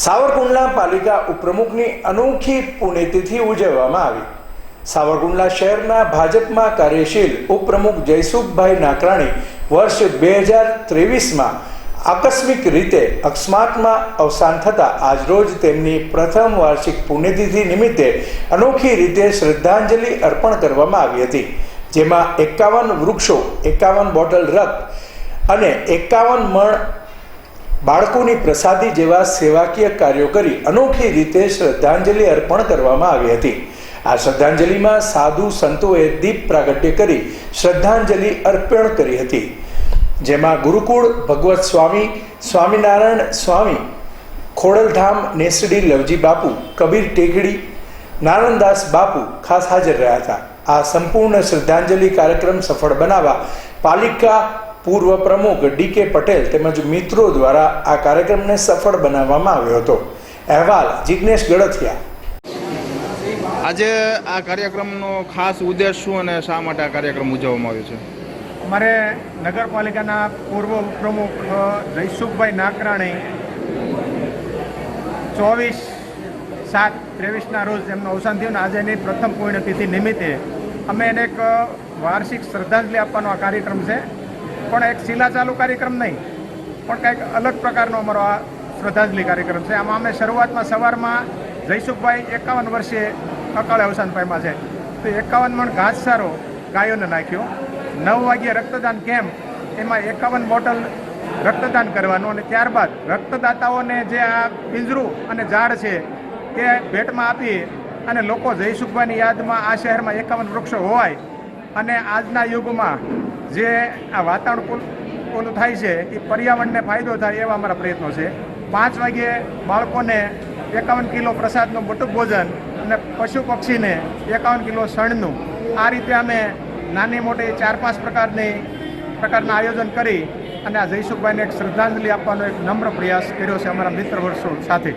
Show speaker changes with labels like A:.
A: સાવરકુંડલા પાલિકા ઉપપ્રમુખની અનોખી પુણ્યતિથિ ઉજવવામાં આવી. સાવરકુંડલા શહેરના ભાજપમાં કાર્યશીલ ઉપપ્રમુખ જયસુખભાઈ નાકરાણી વર્ષ બે હજાર ત્રેવીસમાં આકસ્મિક રીતે અકસ્માતમાં અવસાન થતાં આજરોજ તેમની પ્રથમ વાર્ષિક પુણ્યતિથિ નિમિત્તે અનોખી રીતે શ્રદ્ધાંજલિ અર્પણ કરવામાં આવી હતી, જેમાં એકાવન વૃક્ષો, એકાવન બોટલ રક્ત અને એકાવન મણ બાળકોની પ્રસાદી જેવા સેવાકીય કાર્યો કરી અનોખી રીતે શ્રદ્ધાંજલિ અર્પણ કરવામાં આવી હતી. આ શ્રદ્ધાંજલિમાં સાધુ સંતોએ દીપ પ્રાગટ્ય કરી શ્રદ્ધાંજલિ અર્પણ કરી હતી. જેમાં ગુરુકુળ, ભગવત સ્વામી, સ્વામિનારાયણ સ્વામી, ખોડલધામ, નેસડી, લવજી બાપુ, કબીર ટેકડી, નારણદાસ બાપુ ખાસ હાજર રહ્યા હતા. આ સંપૂર્ણ શ્રદ્ધાંજલિ કાર્યક્રમ સફળ બનાવવા પાલિકા પૂર્વ પ્રમુખ ડી કે પટેલ તેમજ મિત્રો દ્વારા આ કાર્યક્રમને સફળ બનાવવામાં આવ્યો હતો. અહેવાલ જિજ્ઞેશ ગળથિયા
B: આજે આ કાર્યક્રમનો ખાસ ઉદ્દેશ શું અને શા માટે આ કાર્યક્રમ ઉજવવામાં આવ્યો છે?
C: અમારે નગરપાલિકાના પૂર્વ પ્રમુખ જયસુખભાઈ નાકરાણી ચોવીસ સાત ત્રેવીસના રોજ એમનું અવસાન થયું ને આજે એની પ્રથમ પુણ્યતિથિ નિમિત્તે અમે એને એક વાર્ષિક શ્રદ્ધાંજલિ આપવાનો આ કાર્યક્રમ છે. પણ એક શીલા ચાલુ કાર્યક્રમ નહીં, પણ કંઈક અલગ પ્રકારનો અમારો આ શ્રદ્ધાંજલિ કાર્યક્રમ છે. આમાં અમે શરૂઆતમાં સવારમાં જયસુખભાઈ એકાવન વર્ષે અકાળે અવસાન પામ્યા છે. તો એકાવન મણ ઘાસચારો ગાયોને નાખ્યો. નવ વાગ્યે રક્તદાન કેમ્પ, એમાં એકાવન બોટલ રક્તદાન કરવાનું અને ત્યારબાદ રક્તદાતાઓને જે આ પિંજરું અને ઝાડ છે તે ભેટમાં આપી અને લોકો જયસુખભાઈની યાદમાં આ શહેરમાં એકાવન વૃક્ષો હોવાય અને આજના યુગમાં જે આ વાતાવરણ ઓલું થાય છે, એ પર્યાવરણને ફાયદો થાય એવા અમારા પ્રયત્નો છે. પાંચ વાગ્યે બાળકોને એકાવન કિલો પ્રસાદનું મોટું ભોજન અને પશુ પક્ષીને એકાવન કિલો શણનું. આ રીતે અમે નાની મોટી ચાર પાંચ પ્રકારની પ્રકારના આયોજન કરી અને આ જયસુખભાઈને એક શ્રદ્ધાંજલિ આપવાનો એક નમ્ર પ્રયાસ કર્યો છે અમારા મિત્ર વર્ષો સાથે.